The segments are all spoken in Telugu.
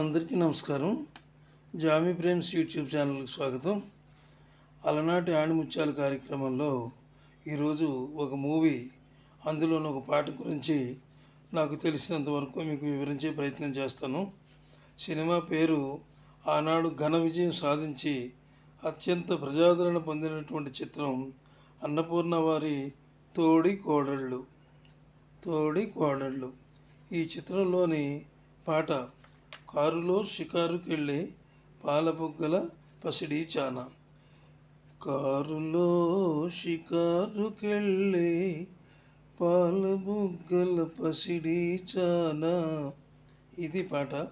అందరికీ నమస్కారం. జామీ ఫ్రెండ్స్ యూట్యూబ్ ఛానల్కి స్వాగతం. అలనాటి ఆణిముత్యాల కార్యక్రమంలో ఈరోజు ఒక మూవీ అందులోని ఒక పాట గురించి నాకు తెలిసినంత వరకు మీకు వివరించే ప్రయత్నం చేస్తాను. సినిమా పేరు ఆనాడు ఘన విజయం సాధించి అత్యంత ప్రజాదరణ పొందినటువంటి చిత్రం అన్నపూర్ణ వారి తోడి కోడళ్ళు. తోడి కోడళ్ళు. ఈ చిత్రంలోని పాట కారులో షికారుకెళ్ళే పాలబుగ్గల పసిడి చానా. కారులో షికారుకెళ్ళే పాలబుగ్గల పసిడి చానా. ఇది పాట.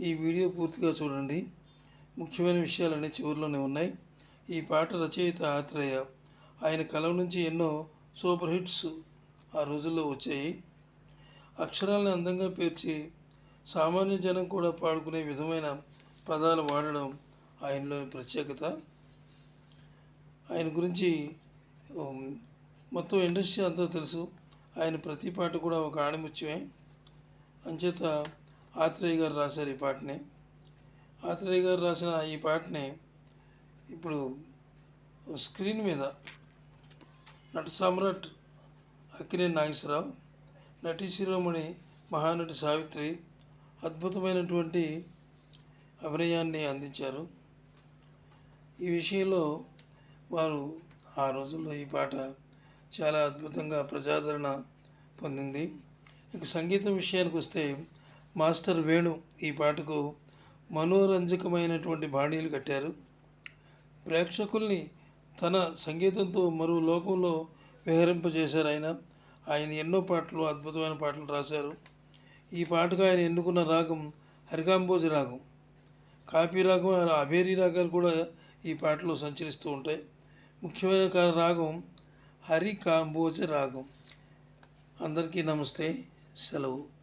ఈ వీడియో పూర్తిగా చూడండి. ముఖ్యమైన విషయాలన్నీ చివరిలోనే ఉన్నాయి. ఈ పాట రచయిత ఆత్రేయ. ఆయన కలం నుంచి ఎన్నో సూపర్ హిట్స్ ఆ రోజుల్లో వచ్చాయి. అక్షరాలను అందంగా పేర్చి సామాన్య జనం కూడా పాడుకునే విధమైన పదాలు వాడడం ఆయనలోని ప్రత్యేకత. ఆయన గురించి మొత్తం ఇండస్ట్రీ అంతా తెలుసు. ఆయన ప్రతి పాట కూడా ఒక ఆణిముత్యమే. అంచేత ఆత్రేయ గారు రాశారు ఈ పాటని. ఆత్రేయ గారు రాసిన ఈ పాటని ఇప్పుడు స్క్రీన్ మీద నట సామ్రాట్ అక్కినే నాగేశ్వరరావు నటి శిరోమణి మహానటి సావిత్రి అద్భుతమైనటువంటి అభినయాన్ని అందించారు. ఈ విషయంలో వారు ఆ రోజుల్లో ఈ పాట చాలా అద్భుతంగా ప్రజాదరణ పొందింది. ఇక సంగీతం విషయానికి వస్తే మాస్టర్ వేణు ఈ పాటకు మనోరంజకమైనటువంటి బాణీలు కట్టారు. ప్రేక్షకుల్ని తన సంగీతంతో మరో లోకంలో విహరింపజేశారు ఆయన. ఆయన ఎన్నో పాటలు అద్భుతమైన పాటలు రాశారు. ఈ పాటకు ఆయన ఎన్నుకున్న రాగం హరికాంబోజ్ రాగం. కాపీ రాగం అబేరీ రాగాలు కూడా ఈ పాటలో సంచరిస్తూ ఉంటాయి. ముఖ్యమైన రాగం హరికాంబోజ రాగం. అందరికీ నమస్తే సెలవు.